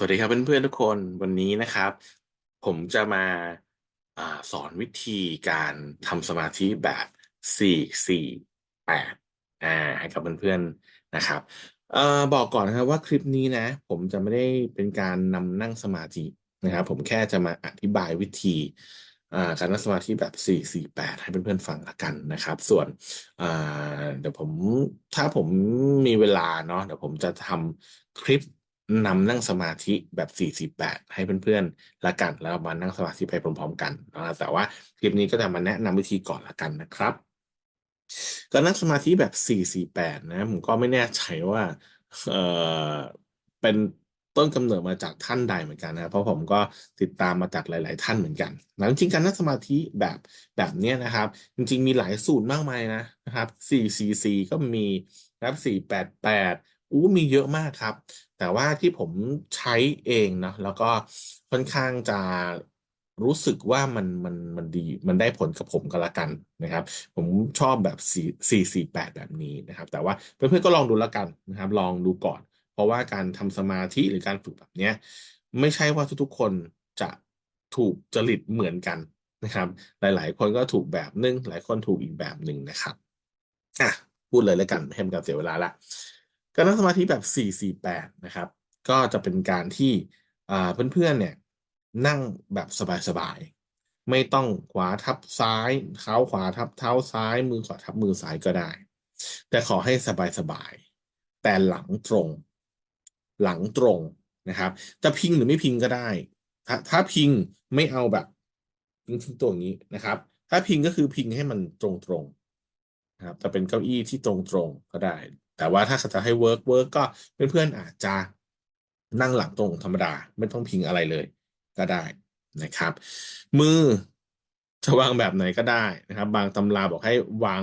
สวัสดีครับเพื่อนๆทุกคนวันนี้นะครับ ผมจะมาอาสอนวิธีการทำสมาธิแบบสี่สี่แปดอ่าให้กับเพื่อนๆนะครับเอ่อบอกก่อนนะครับว่าคลิปนี้นะ ผมจะไม่ได้เป็นการนำนั่งสมาธินะครับ ผมแค่จะมาอธิบายวิธีาการนั่งสมาธิแบบสี่สี่แปดให้เพื่อนๆฟังละกันนะครับ ส่วนเดี๋ยวผมถ้าผมมีเวลาเนาะเดี๋ยวผมจะทำคลิป นำนั่งสมาธิแบบ 48 ให้เพื่อนๆละกันแล้วมานั่งสมาธิไปพร้อมๆกันนะแต่ว่าคลิปนี้ก็จะมาแนะนำวิธีก่อนละกันนะครับการนั่งสมาธิแบบ 448 นะ ผมก็ไม่แน่ใจว่าเออเป็นต้นกำเนิดมาจากท่านใดเหมือนกันนะ เพราะผมก็ติดตามมาจากหลาย ๆ ท่านเหมือนกันแล้วจริงๆการนั่งสมาธิแบบแบบนี้นะครับ จริง ๆ มีหลายสูตรมากมายนะนะครับ 444 ก็มีนะครับ 488 อู้มีเยอะมากครับ แต่ว่าที่ผมใช้เองเนาะแล้วก็ค่อนข้างจะรู้สึกว่ามันมันมันดีมันได้ผลกับผมก็แล้วกันนะครับ ผมชอบแบบสี่สี่แปดแบบนี้นะครับ แต่ว่าเพื่อนๆก็ลองดูแล้วกันนะครับ ลองดูก่อน เพราะว่าการทำสมาธิหรือการฝึกแบบเนี้ยไม่ใช่ว่าทุกๆคนจะถูกจริตเหมือนกันนะครับ หลายๆ คนก็ถูกแบบนึงหลายคนถูกอีกแบบหนึ่งนะครับอะพูดเลยแล้วกันให้มันการเสียเวลาละ การนั่งสมาธิแบบ 448 นะครับ ก็จะเป็นการที่เพื่อนๆเนี่ยนั่งแบบสบายๆ ไม่ต้องขวาทับซ้ายเท้าขวาทับเท้าซ้าย มือขวาทับมือซ้ายก็ได้ แต่ขอให้สบายๆ แต่หลังตรง หลังตรงนะครับจะพิงหรือไม่พิงก็ได้ ถ้าถ้าพิงไม่เอาแบบพิงตัวอย่างนี้นะครับ ถ้าพิงก็คือพิงให้มันตรงๆนะครับจะเป็นเก้าอี้ที่ตรงๆก็ได้ แต่ว่าถ้าจะให้เวิร์กเวิร์กก็เพื่อนๆอาจจะนั่งหลังตรงธรรมดา ไม่ต้องพิงอะไรเลย ก็ได้นะครับ มือจะวางแบบไหนก็ได้นะครับ บางตำราบอกให้วาง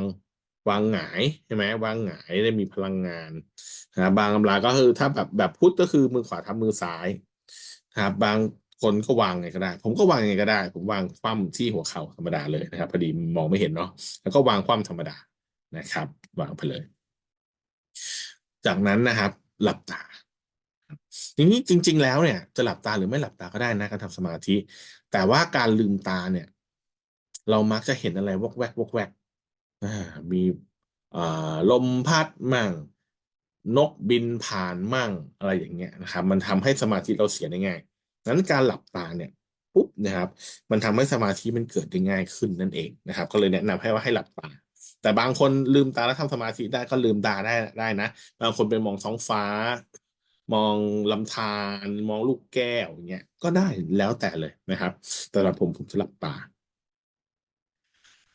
วางหงายใช่ไหมวางหงายได้มีพลังงานนะบางตำราก็คือถ้าแบบแบบพุทธก็คือมือขวาทับมือซ้ายนะครับบางคนก็วางไงก็ได้ ผมก็วางไงก็ได้ ผมวางคว่ำที่หัวเข่าธรรมดาเลยนะครับพอดีมองไม่เห็นเนาะแล้วก็วางคว่ำธรรมดานะครับ วางไปเลย จากนั้นนะครับ หลับตาทีนี้จริง ๆ แล้วเนี่ยจะหลับตาหรือไม่หลับตาก็ได้นะการทำสมาธิ แต่ว่าการลืมตาเนี่ย เรามักจะเห็นอะไรวกแวกวกแวกมีลมพัดมั่ง นกบินผ่านมั่งอะไรอย่างเงี้ยนะครับ มันทำให้สมาธิเราเสียได้ง่ายนั้นการหลับตาเนี่ยปุ๊บนะครับ มันทำให้สมาธิมันเกิดได้ง่ายขึ้นนั่นเองนะครับ ก็เลยแนะนำให้ว่าให้หลับตา แต่บางคนลืมตาแล้วทำสมาธิได้ก็ลืมตาได้ได้นะ บางคนไปมองท้องฟ้า มองลำธารมองลูกแก้วอย่างเงี้ยก็ได้แล้วแต่เลยนะครับ แต่ละผมผมจะหลับตา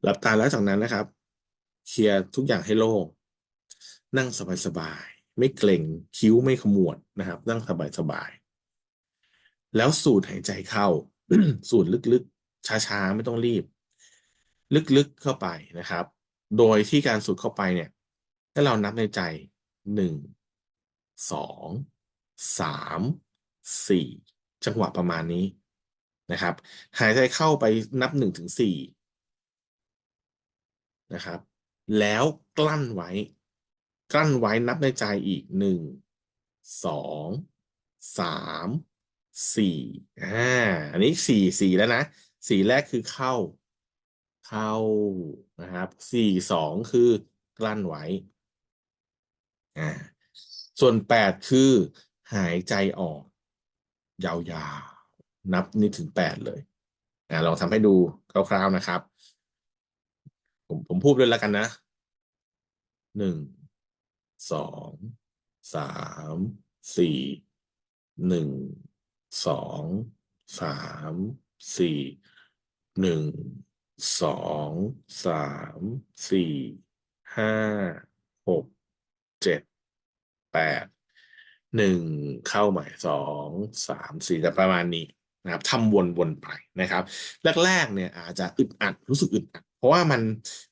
หลับตาแล้วจากนั้นนะครับเคลียร์ทุกอย่างให้โล่งนั่งสบายๆไม่เกร็งคิ้วไม่ขมวดนะครับ นั่งสบายๆแล้วสูดหายใจเข้า สูดลึกๆช้าๆไม่ต้องรีบ ลึกๆเข้าไปนะครับ โดยที่การสูดเข้าไปเนี่ยให้เรานับในใจหนึ่งสองสามสี่จังหวะประมาณนี้นะครับ หายใจเข้าไปนับหนึ่งถึงสี่นะครับ แล้วกลั้นไว้ กลั้นไว้นับในใจอีกหนึ่งสองสามสี่อ่าอันนี้สี่สี่แล้วนะสี่แรกคือเข้า เข้านะครับสี่สองคือกลั้นไว้อ่าส่วนแปดคือหายใจออก ยาวๆ นับนี่ถึงแปดเลยอ่าลองทำให้ดูคร่าวๆนะครับ ผมผมพูดด้วยแล้วกันนะหนึ่งสองสามสี่หนึ่งสองสามสี่หนึ่ง สองสามสี่ห้าหกเจ็ดแปดหนึ่งเข้าใหม่สองสามสี่แต่ประมาณนี้นะครับทำวนๆไปนะครับ แรกๆเนี่ยอาจจะอึดอัดรู้สึกอึดอัด เพราะว่ามัน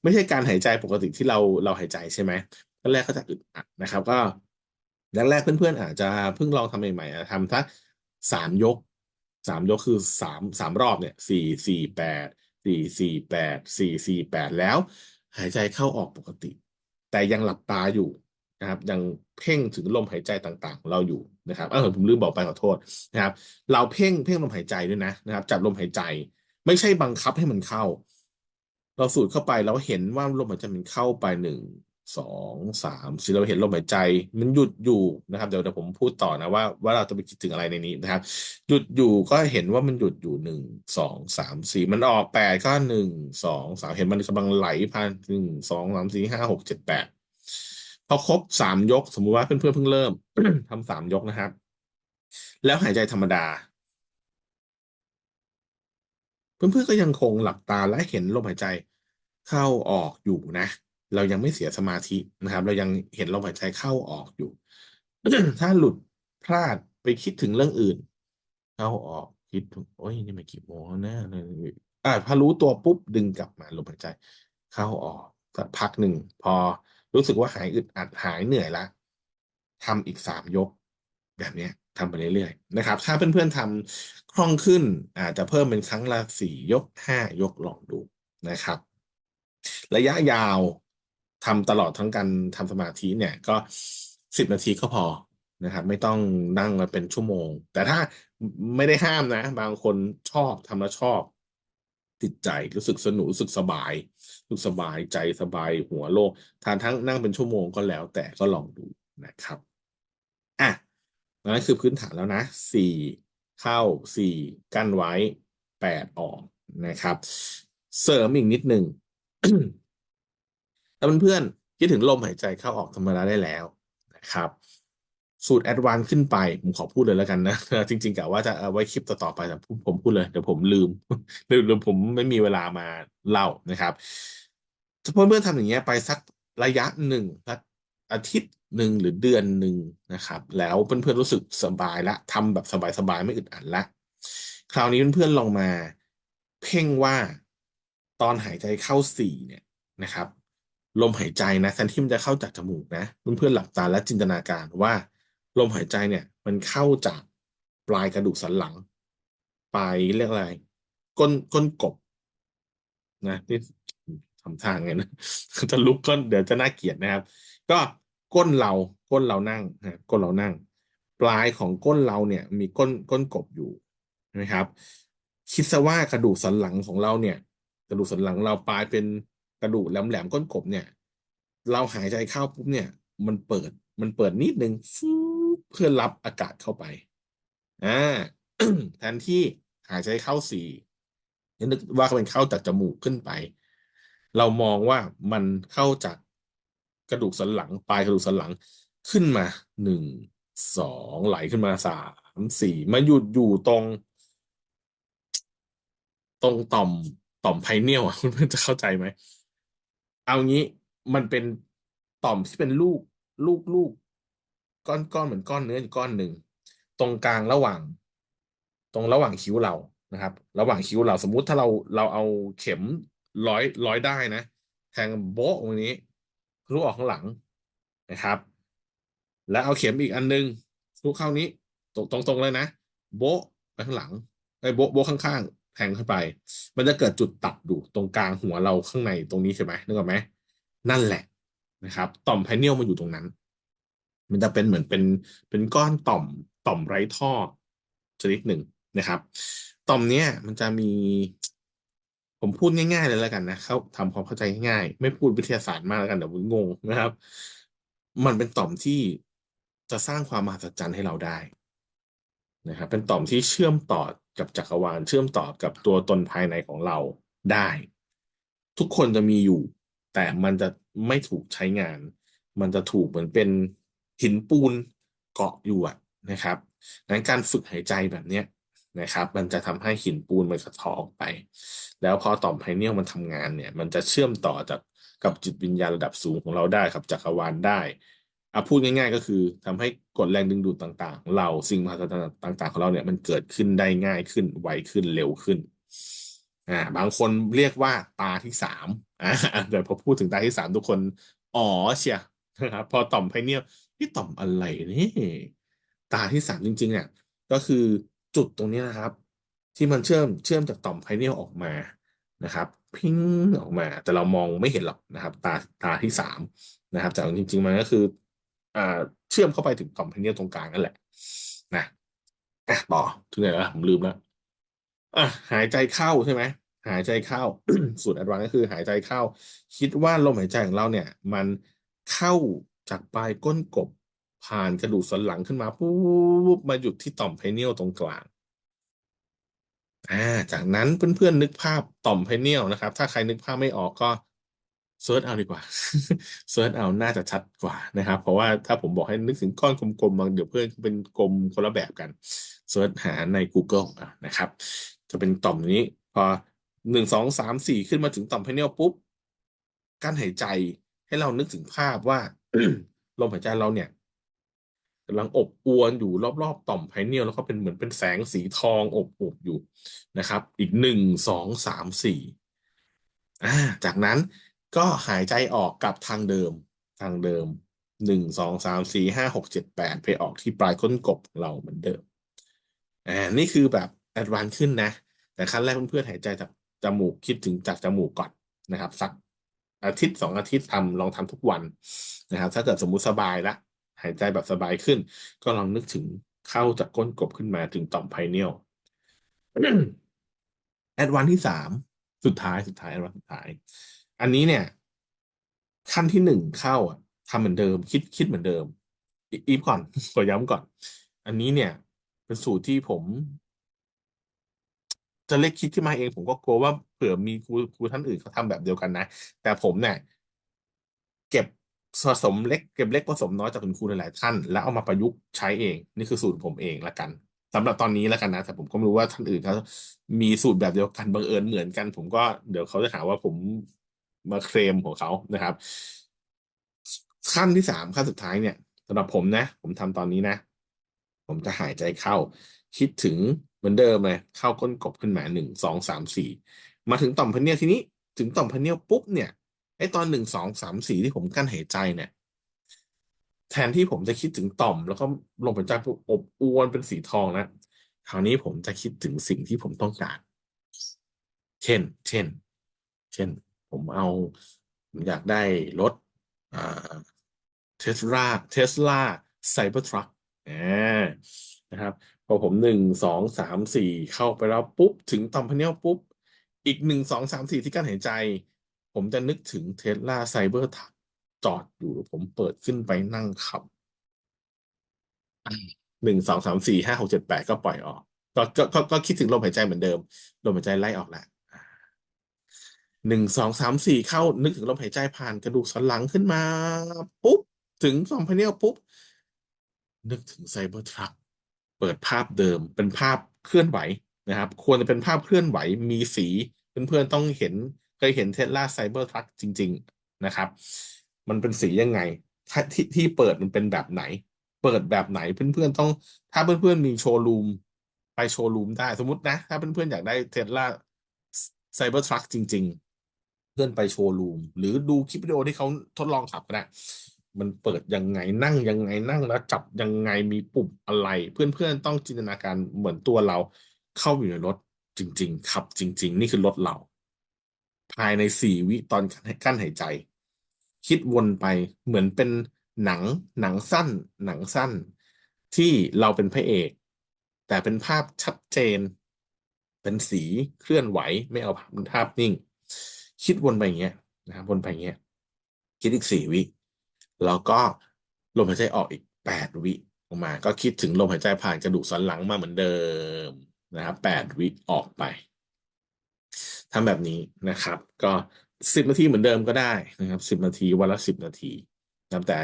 ไม่ใช่การหายใจปกติที่เราเราหายใจใช่ไหมแรกก็จะอึดอัดนะครับ ก็แรกๆเพื่อนๆอาจจะเพิ่งลองทำใหม่ๆทำสักสามยกสามยกคือสามสามรอบเนี่ยสี่สี่แปด สี่สี่แปดสี่สี่แปดแล้ว หายใจเข้าออกปกติ แต่ยังหลับตาอยู่นะครับยังเพ่งถึงลมหายใจต่างๆ เราอยู่นะครับเออผมลืมบอกไปขอโทษนะครับ เราเพ่งเพ่งลมหายใจด้วยนะนะครับ จับลมหายใจ ไม่ใช่บังคับให้มันเข้า เราสูดเข้าไปเราเห็นว่าลมหายใจมันเข้าไปหนึ่ง สองสามสี่เราเห็นลมหายใจ มันหยุดอยู่นะครับ เดี๋ยวเดี๋ยวผมพูดต่อนะว่าว่าเราจะไปคิดถึงอะไรในนี้นะครับ หยุดอยู่ก็เห็นว่ามันหยุดอยู่หนึ่งสองสามสี่มันออกแปดก็หนึ่งสองสามเห็นมันกำลังไหลผ่านหนึ่งสองสามสี่ห้าหกเจ็ดแปดพอครบสามยก สมมุติว่าเพื่อนเพื่อนเพิ่งเริ่มทำสามยกนะครับ แล้วหายใจธรรมดา เพื่อนๆก็ยังคงหลับตาและเห็นลมหายใจเข้าออกอยู่นะ เรายังไม่เสียสมาธินะครับ เรายังเห็นลมหายใจเข้าออกอยู่ ถ้าหลุดพลาดไปคิดถึงเรื่องอื่น เข้าออกคิดถึงโอ้ยนี่มันกี่โมงแล้วนะอ่าพอรู้ตัวปุ๊บดึงกลับมาลมหายใจ เข้าออกสักพักหนึ่งพอรู้สึกว่าหายอึดอัดหายเหนื่อยละทำอีกสามยก แบบเนี้ยทำไปเรื่อยๆนะครับ ถ้าเพื่อนๆทำคล่องขึ้น อาจจะเพิ่มเป็นครั้งละสี่ยกห้ายกลองดูนะครับ ระยะยาว ทำตลอดทั้งการทำสมาธิเนี่ยก็สิบนาทีก็พอนะครับ ไม่ต้องนั่งมาเป็นชั่วโมง แต่ถ้าไม่ได้ห้ามนะ บางคนชอบทำแล้วชอบ ติดใจรู้สึกสนุกรู้สึกสบายรู้สึกสบายใจสบายหัวโล่งทานทั้งนั่งเป็นชั่วโมงก็แล้ว แต่ก็ลองดูนะครับอะนั่นคือพื้นฐานแล้วนะสี่เข้าสี่กั้นไว้แปดออกนะครับ เสริมอีกนิดหนึ่ง ถ้าเพื่อนๆคิดถึงลมหายใจเข้าออกธรรมดาได้แล้วนะครับ สูตรแอดวานซ์ขึ้นไป ผมขอพูดเลยแล้วกันนะ จริงๆกะว่าจะเอาไว้คลิปต่อๆไปแต่ผมพูดเลย เดี๋ยวผมลืมลืมผมไม่มีเวลามาเล่านะครับถ้าเพื่อนๆทำอย่างเงี้ยไปสักระยะหนึ่งอาทิตย์หนึ่งหรือเดือนหนึ่งนะครับ แล้วเพื่อนๆรู้สึกสบายละทำแบบสบายๆไม่อึดอัดละคราวนี้เพื่อนๆลองมา เพ่งว่าตอนหายใจเข้าสี่เนี่ยนะครับ ลมหายใจนะแทนที่มันจะเข้าจากจมูกนะเพื่อนๆหลับตาและจินตนาการว่า ลมหายใจเนี่ย มันเข้าจากปลายกระดูกสันหลัง ไปเรียกอะไร ก้นก้นกบ นะที่ทำทางไงนะจะลุกก็เดี๋ยวจะน่าเกลียดนะครับ ก็ก้นเราก้นเรานั่งนะก้นเรานั่ง ปลายของก้นเราเนี่ย มีก้นก้นกบอยู่นะครับ คิดซะว่ากระดูกสันหลังของเราเนี่ย กระดูกสันหลังเราปลายเป็น กระดูกแหลมๆก้นกบเนี่ย เราหายใจเข้าปุ๊บเนี่ย มันเปิดมันเปิดนิดนึงฟูเพื่อรับอากาศเข้าไปอ่าแทนที่หายใจเข้าสี่นึกว่าเป็นเข้าจากจมูกขึ้นไป เรามองว่ามันเข้าจากกระดูกสันหลังปลายกระดูกสันหลังขึ้นมาหนึ่งสองไหลขึ้นมาสามสี่มาหยุดอยู่ตรง ตรงต่อมต่อมไพเนียลอะเพื่อนจะเข้าใจไหม เอางี้มันเป็นต่อมที่เป็นลูกลูกลูกก้อนก้อนเหมือนก้อนเนื้ออีกก้อนหนึ่งตรงกลางระหว่าง ตรงระหว่างคิ้วเรานะครับ ระหว่างคิ้วเราสมมุติถ้าเราเราเอาเข็มร้อยร้อยได้นะ แทงโบ๊ะตรงนี้ทะลุออกข้างหลังนะครับ แล้วเอาเข็มอีกอันนึงทะลุเข้านี้ตรงตรงตรงเลยนะ โบ๊ะไปข้างหลังไอ้โบ๊ะโบ๊ะข้างๆ แทงเข้าไป มันจะเกิดจุดตัดอยู่ตรงกลางหัวเราข้างในตรงนี้ใช่ไหมนึกออกไหมนั่นแหละนะครับ ต่อมไพเนียลมันอยู่ตรงนั้น มันจะเป็นเหมือนเป็นเป็นก้อนต่อมต่อมไร้ท่อชนิดหนึ่งนะครับ ต่อมเนี้ยมันจะมี ผมพูดง่ายๆเลยแล้วกันนะเขาทำความเข้าใจง่ายๆไม่พูดวิทยาศาสตร์มากแล้วกันเดี๋ยวงงนะครับ มันเป็นต่อมที่จะสร้างความมหัศจรรย์ให้เราได้นะครับเป็นต่อมที่เชื่อมต่อ กับจักรวาลเชื่อมต่อกับตัวตนภายในของเราได้ ทุกคนจะมีอยู่ แต่มันจะไม่ถูกใช้งาน มันจะถูกเหมือนเป็นหินปูนเกาะอยู่นะครับดังนั้นการฝึกหายใจแบบเนี้ยนะครับ มันจะทำให้หินปูนมันสะท้อออกไป แล้วพอต่อมไพเนียลมันทำงานเนี่ย มันจะเชื่อมต่อจากกับจิตวิญญาณระดับสูงของเราได้ครับจักรวาลได้ อาพูดง่ายๆ ก็คือทำให้กฎแรงดึงดูดต่างๆ เราสิ่งมหัศจรรย์ต่างๆ ของเราเนี่ยมันเกิดขึ้นได้ง่ายขึ้นไวขึ้นเร็วขึ้นอ่าบางคนเรียกว่าตาที่สามอ่าเดี๋ยวพอพูดถึงตาที่สามทุกคน อ๋อเชียนะครับพอต่อมไพเนียลที่ต่อมอะไรนี่ ตาที่สามจริง ๆ เนี่ย ก็คือจุดตรงนี้นะครับ ที่มันเชื่อมเชื่อมจากต่อมไพเนียลออกมานะครับ พิ้งออกมา แต่เรามองไม่เห็นหรอกนะครับ ตาตาที่สามนะครับแต่จริง ๆ มันก็คือ เชื่อมเข้าไปถึงต่อมเพเนียลตรงกลางนั่นแหละนะต่อถึงไหนแล้วผมลืมแล้วอะหายใจเข้าใช่ไหมหายใจเข้าสูตรแอดวานก็คือ หายใจเข้า คิดว่าลมหายใจของเราเนี่ย มันเข้าจากปลายก้นกบผ่านกระดูกสันหลังขึ้นมาปุ๊บมาหยุดที่ต่อมเพเนียลตรงกลางอ่าจากนั้นเพื่อนๆนึกภาพต่อมเพเนียลนะครับ ถ้าใครนึกภาพไม่ออกก็ เซิร์ชเอาดีกว่าเซิร์ชเอาน่าจะชัดกว่านะครับ เพราะว่าถ้าผมบอกให้นึกถึงก้อนกลมๆบางเดี๋ยวเพื่อนเป็นกลมคนละแบบกันเซิร์ชหาใน Google นะครับ จะเป็นต่อมนี้พอหนึ่งสองสามสี่ขึ้นมาถึงต่อมเพเนียลปุ๊บการหายใจให้เรานึกถึงภาพว่าลมหายใจเราเนี่ยกำลังอบอวนอยู่รอบๆ ต่อมไพเนียลแล้วก็เป็นเหมือนเป็นแสงสีทองอบอบอยู่นะครับ อีกหนึ่งสองสามสี่อ่าจากนั้น ก็หายใจออกกับทางเดิม ทางเดิมหนึ่งสองสามสี่ห้าหกเจ็ดแปดไปออกที่ปลายก้นกบเราเหมือนเดิมอ่านี่คือแบบแอดวานซ์ขึ้นนะ แต่ขั้นแรกเพื่อนๆหายใจจากจมูกคิดถึงจากจมูกก่อนนะครับ สักอาทิตย์สองอาทิตย์ทำลองทำทุกวันนะครับ ถ้าเกิดสมมุติสบายละหายใจแบบสบายขึ้น ก็ลองนึกถึงเข้าจากก้นกบขึ้นมาถึงต่อมไพเนียลแอดวานที่สามสุดท้ายสุดท้ายแอดวานสุดท้าย อันนี้เนี่ย ขั้นที่หนึ่งเข้าอะทำเหมือนเดิม คิดคิดเหมือนเดิม อีฟก่อนขอย้ำก่อน อันนี้เนี่ย เป็นสูตรที่ผม จะเล็กคิดขึ้นมาเอง ผมก็กลัวว่าเผื่อมีครูครูท่านอื่นเขาทำแบบเดียวกันนะ แต่ผมเนี่ย เก็บผสมเล็กเก็บเล็กผสมน้อยจากคุณครูหลายๆท่าน แล้วเอามาประยุกต์ใช้เอง นี่คือสูตรผมเองละกันสำหรับตอนนี้ล้วกันนะ แต่ผมก็ไม่รู้ว่าท่านอื่นเขามีสูตรแบบเดียวกันบังเอิญเหมือนกัน ผมก็เดี๋ยวเขาจะหาว่าผม มาเคลมของเขานะครับ ขั้นที่สามขั้นสุดท้ายเนี่ยสำหรับผมนะ ผมทำตอนนี้นะ ผมจะหายใจเข้า คิดถึงเหมือนเดิมเลยเข้าก้นกบขึ้นมาหนึ่งสองสามสี่มาถึงต่อมพเนียทีนี้ถึงต่อมพเนียปุ๊บเนี่ยไอตอนหนึ่งสองสามสี่ที่ผมกั้นหายใจเนี่ยแทนที่ผมจะคิดถึงต่อม แล้วก็ลมหายใจปุ๊บอบอวนเป็นสีทองนะคราวนี้ผมจะคิดถึงสิ่งที่ผมต้องการ เช่น เช่น เช่น ผมเอาผมอยากได้รถเทสลาเทสลาไซเบอร์ทรัคนะครับ พอผมหนึ่งสองสามสี่เข้าไปแล้วปุ๊บ ถึงตอมพเนียลปุ๊บ อีกหนึ่งสองสามสี่ที่กั้นหายใจ ผมจะนึกถึงเทสลาไซเบอร์ทรัคจอดอยู่ ผมเปิดขึ้นไปนั่งขับหนึ่งสองสามสี่ห้าหกเจ็ดแปดก็ปล่อยออก ก็ก็ก็คิดถึงลมหายใจเหมือนเดิม ลมหายใจไล่ออกแล้ว หนึ่งสองสามสี่เข้านึกถึงลมหายใจผ่านกระดูกสันหลังขึ้นมา ปุ๊บ ถึงสองพเนียลปุ๊บ นึกถึงไซเบอร์ทรัคเปิดภาพเดิมเป็นภาพเคลื่อนไหวนะครับ ควรจะเป็นภาพเคลื่อนไหวมีสีเพื่อนๆต้องเห็นเคยเห็นเทสลาไซเบอร์ทรัคจริง ๆนะครับ มันเป็นสียังไงที่ที่เปิดมันเป็นแบบไหน เปิดแบบไหนเพื่อนๆต้อง ถ้าเพื่อนๆมีโชว์รูมไปโชว์รูมได้สมมตินะ ถ้าเพื่อนๆอยากได้เทสลาไซเบอร์ทรัคจริงๆ พื่อนไปโชว์รูม หรือดูคลิปวิดีโอที่เขาทดลองขับก็ได้มันเปิดยังไงนั่งยังไงนั่งแล้วจับยังไงมีปุ่มอะไร เพื่อนๆต้องจินตนาการเหมือนตัวเรา เข้าอยู่ในรถจริง ๆ ขับจริง ๆ นี่คือรถเรา ภายในสี่วิตอนกั้นหายใจ คิดวนไปเหมือนเป็นหนังหนังสั้น หนังสั้น ที่เราเป็นพระเอก แต่เป็นภาพชัดเจน เป็นสีเคลื่อนไหวไม่เอาภาพภาพนิ่ง คิดวนไปอย่างเงี้ยนะครับวนไปอย่างเงี้ยคิดอีกสี่วิแล้วก็ลมหายใจออกอีกแปดวิออกมา ก็คิดถึงลมหายใจผ่านกระดูกสันหลังมาเหมือนเดิมนะครับแปดวิออกไปทำแบบนี้นะครับ ก็สิบนาทีเหมือนเดิมก็ได้นะครับสิบนาทีวันละสิบนาทีนะแต่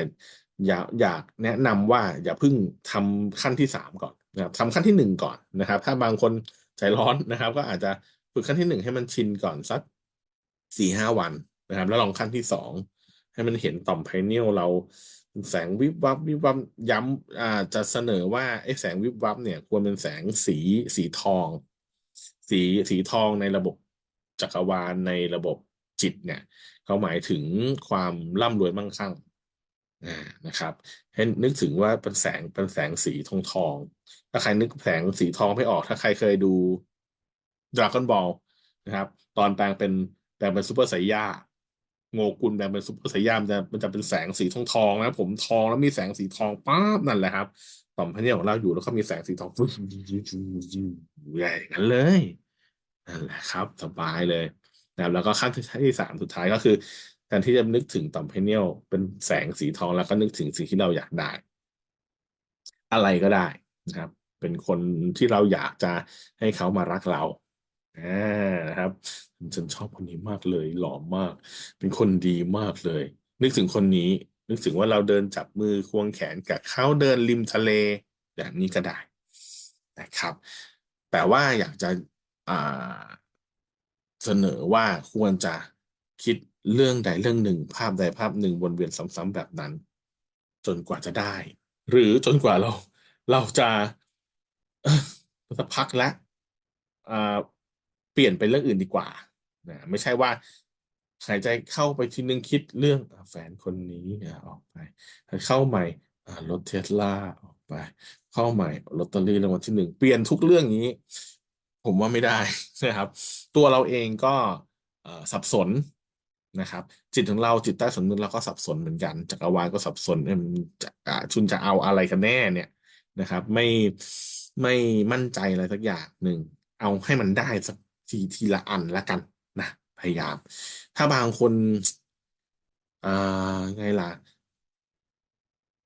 อยากอยากแนะนำว่าอย่าเพิ่งทำขั้นที่สามก่อนนะครับทำขั้นที่หนึ่งก่อนนะครับ ถ้าบางคนใจร้อนนะครับ ก็อาจจะฝึกขั้นที่หนึ่งให้มันชินก่อนสัก สี่ห้าวันนะครับ แล้วลองขั้นที่สองให้มันเห็นต่อมไพเนียลเราแสงวิบวับวิบวับย้ำอ่าจะเสนอว่าไอ้แสงวิบวับเนี่ยควรเป็นแสงสีสีทอง สีสีทองในระบบจักรวาลในระบบจิตเนี่ยเขาหมายถึงความร่ำรวยมั่งคั่งนะครับให้นึกถึงว่าเป็นแสงเป็นแสงสีทองทอง ถ้าใครนึกแสงสีทองไม่ออก ถ้าใครเคยดูดราก้อนบอลนะครับ ตอนแปลงเป็น แปลงเป็นซูเปอร์ไซย่าโงกุลแปลงเป็นซุปเปอร์ไซย่ามันจะมันจะเป็นแสงสีทองทองนะผมทองแล้วมีแสงสีทองป๊าบนั่นแหละครับต่อมพเนียของเราอยู่แล้วก็มีแสงสีทองใหญ่อย่างนั้นเลยนั่นแหละครับ สบายเลยนะครับแล้วก็ขั้นที่สามสุดท้ายก็คือการที่จะนึกถึงต่อมเพเนียดเป็นแสงสีทองแล้วก็นึกถึงสิ่งที่เราอยากได้ อะไรก็ได้นะครับ เป็นคนที่เราอยากจะให้เขามารักเรา อ่านะครับฉันชอบคนนี้มากเลย หล่อมาก เป็นคนดีมากเลย นึกถึงคนนี้ นึกถึงว่าเราเดินจับมือควงแขนกับเขาเดินริมทะเลแบบนี้ก็ได้นะครับ แต่ว่าอยากจะเสนอว่าควรจะคิดเรื่องใดเรื่องหนึ่ง ภาพใดภาพหนึ่งวนเวียนซ้ำๆแบบนั้น จนกว่าจะได้ หรือจนกว่าเรา เราจะสักพักแล้วอ่า เปลี่ยนเป็นเรื่องอื่นดีกว่านะไม่ใช่ว่าหายใจเข้าไปทีนึงคิดเรื่องแฟนคนนี้ออกไปเข้าใหม่รถเทสลาออกไป เข้าใหม่ลอตเตอรี่รางวัลที่หนึ่งเปลี่ยนทุกเรื่องนี้ ผมว่าไม่ได้นะครับ ตัวเราเองก็สับสนนะครับ จิตของเราจิตใต้สำนึกเราก็สับสนเหมือนกันจักรวาลก็สับสนเอิ่มจะอ่าชุนจะเอาอะไรกันแน่เนี่ยนะครับ ไม่ไม่มั่นใจอะไรสักอย่างหนึ่งเอาให้มันได้สัก ทีทีละอันละกันนะพยายาม ถ้าบางคนอ่าไงล่ะ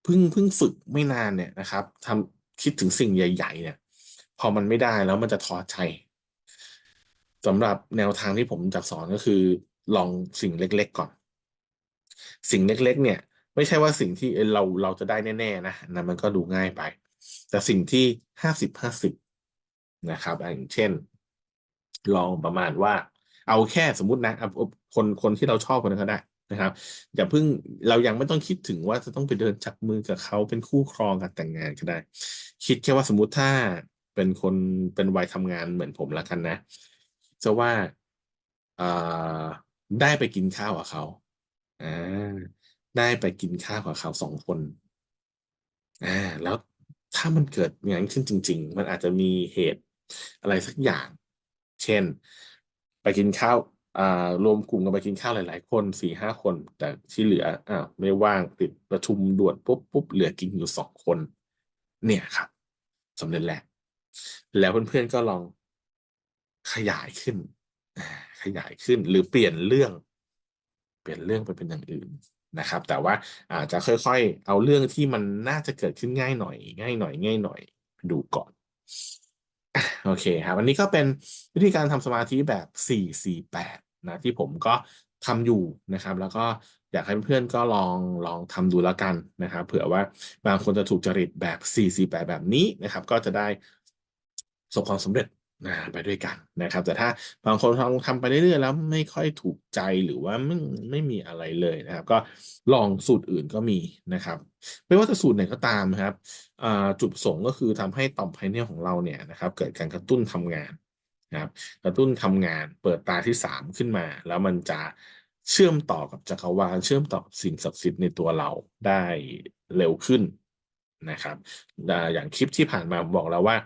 เพิ่งเพิ่งฝึกไม่นานเนี่ยนะครับทำคิดถึงสิ่งใหญ่ ๆ เนี่ย พอมันไม่ได้แล้วมันจะท้อใจสำหรับแนวทางที่ผมจะสอนก็คือ ลองสิ่งเล็ก ๆ ก่อน สิ่งเล็ก ๆ เนี่ย ไม่ใช่ว่าสิ่งที่เราเราจะได้แน่ๆนะนั่นมันก็ดูง่ายไป แต่สิ่งที่ห้าสิบห้าสิบนะครับอย่างเช่น ลองประมาณว่า เอาแค่สมมตินะคนคนที่เราชอบคนนั้นก็ได้นะครับอย่าเพิ่งเรายังไม่ต้องคิดถึงว่าจะต้องไปเดินจับมือกับเขาเป็นคู่ครองกันแต่งงานก็ได้ คิดแค่ว่าสมมติถ้าเป็นคนเป็นวัยทำงานเหมือนผมล้วกันนะจะว่าอ่าได้ไปกินข้าวกับเขาอ่าได้ไปกินข้าวกับเขาสองคนอ่าแล้วถ้ามันเกิดอย่างนั้นขึ้นจริง ๆ มันอาจจะมีเหตุอะไรสักอย่าง เช่น ไปกินข้าวอ่ารวมกลุ่มกันไปกินข้าวหลาย ๆ คนสี่ห้าคน แต่ที่เหลืออ้าวไม่ว่างติดประชุมด่วนปุ๊บปุ๊บเหลือกินอยู่สองคน เนี่ยครับสำเร็จแล้วแล้วเพื่อนๆก็ลองขยายขึ้น ขยายขึ้นหรือเปลี่ยนเรื่อง เปลี่ยนเรื่องไปเป็นอย่างอื่นนะครับ แต่ว่าอาจจะค่อย ๆ เอาเรื่องที่มันน่าจะเกิดขึ้นง่ายหน่อย ง่ายหน่อย ง่ายหน่อย ดูก่อน โอเคครับวันนี้ก็เป็นวิธีการทำสมาธิแบบ 4-4-8 นะ ที่ผมก็ทำอยู่นะครับ แล้วก็อยากให้เพื่อนๆก็ลองลองทำดูแล้วกันนะครับ เผื่อว่าบางคนจะถูกจริตแบบ 4-4-8 แบบนี้นะครับ ก็จะได้ประสบความสำเร็จ นะไปด้วยกันนะครับ แต่ถ้าบางคนลองทำไปเรื่อยๆแล้วไม่ค่อยถูกใจหรือว่าไม่ไม่มีอะไรเลยนะครับ ก็ลองสูตรอื่นก็มีนะครับ ไม่ว่าจะสูตรไหนก็ตามครับจุดประสงค์ก็คือทำให้ต่อมไพเนียลของเราเนี่ยนะครับ เกิดการกระตุ้นทำงานนะครับกระตุ้นทำงานเปิดตาที่สามขึ้นมา แล้วมันจะเชื่อมต่อกับจักรวาลเชื่อมต่อกับสิ่งศักดิ์สิทธิ์ในตัวเราได้เร็วขึ้นนะครับ อย่างคลิปที่ผ่านมาบอกแล้วว่า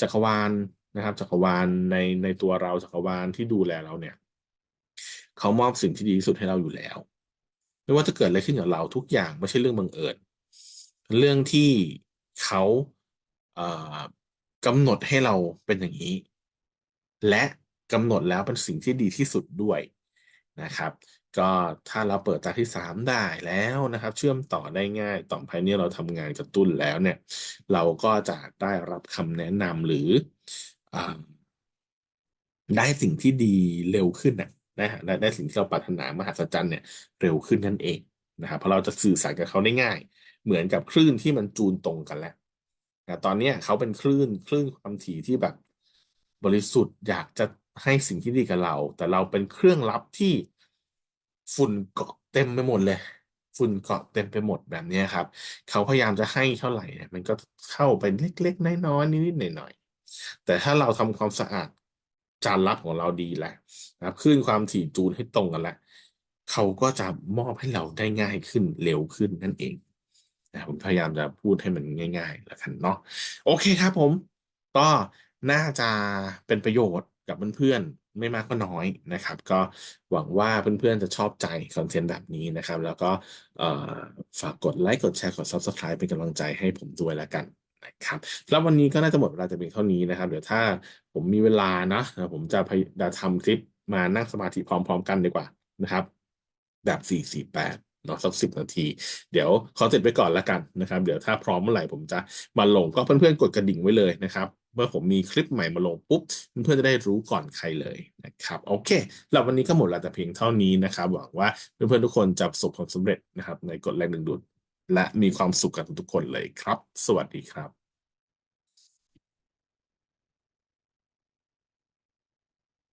จักรวาล นะครับจักรวาลในในตัวเราจักรวาลที่ดูแลเราเนี่ยเขามอบสิ่งที่ดีที่สุดให้เราอยู่แล้ว ไม่ว่าจะเกิดอะไรขึ้นกับเราทุกอย่างไม่ใช่เรื่องบังเอิญเรื่องที่เขาเอ่อกำหนดให้เราเป็นอย่างนี้ และกำหนดแล้วเป็นสิ่งที่ดีที่สุดด้วยนะครับ ก็ถ้าเราเปิดตาที่สามได้แล้วนะครับ เชื่อมต่อได้ง่ายต่อมภายนี้เราทำงานกระตุ้นแล้วเนี่ย เราก็จะได้รับคำแนะนำหรือ ได้สิ่งที่ดีเร็วขึ้นนะนะฮะได้ได้สิ่งที่เราปรารถนามหัศจรรย์เนี่ยเร็วขึ้นนั่นเองนะครับเพราะเราจะสื่อสารกับเขาได้ง่าย เหมือนกับคลื่นที่มันจูนตรงกันแล้วแต่ตอนนี้เขาเป็นคลื่นคลื่นความถี่ที่แบบ บริสุทธิ์อยากจะให้สิ่งที่ดีกับเรา แต่เราเป็นเครื่องรับที่ฝุ่นเกาะเต็มไปหมดเลย ฝุ่นเกาะเต็มไปหมดแบบนี้ครับ เขาพยายามจะให้เท่าไหร่เนี่ยมันก็เข้าไปเล็กๆน้อยๆนิดๆหน่อยๆ แต่ถ้าเราทำความสะอาดจานรับของเราดีแหละนะครับคลื่นความถี่จูนให้ตรงกันแล้วเขาก็จะมอบให้เราได้ง่ายขึ้นเร็วขึ้นนั่นเองนะผมพยายามจะพูดให้มันง่าย ๆ แล้วกันเนาะโอเคครับผม ก็น่าจะเป็นประโยชน์กับเพื่อนๆไม่มากก็น้อยนะครับ ก็หวังว่าเพื่อนๆจะชอบใจคอนเทนต์แบบนี้นะครับ แล้วก็ฝากกดไลค์กดแชร์กด Subscribe เป็นกำลังใจให้ผมด้วยแล้วกัน นะครับ แล้ววันนี้ก็น่าจะหมดเวลาแต่เพียงเท่านี้นะครับ เดี๋ยวถ้าผมมีเวลานะผมจะพยายามทำคลิปมานั่งสมาธิพร้อม ๆ กันดีกว่านะครับ แบบ4 4 8เนาะสักสิบนาที เดี๋ยวขอเสร็จไปก่อนล้วกันนะครับ เดี๋ยวถ้าพร้อมเมื่อไหร่ผมจะมาลงก็เพื่อนๆกดกระดิ่งไว้เลยนะครับเมื่อผมมีคลิปใหม่มาลงปุ๊บ เพื่อนๆจะได้รู้ก่อนใครเลยนะครับ โอเคแล้ววันนี้ก็หมดแล้วแต่เพียงเท่านี้นะครับ หวังว่าเพื่อนๆทุกคนจะประสบความสำเร็จนะครับ ในกฎแรงดึงดูด และมีความสุขกันทุกๆคนเลยครับ สวัสดีครับ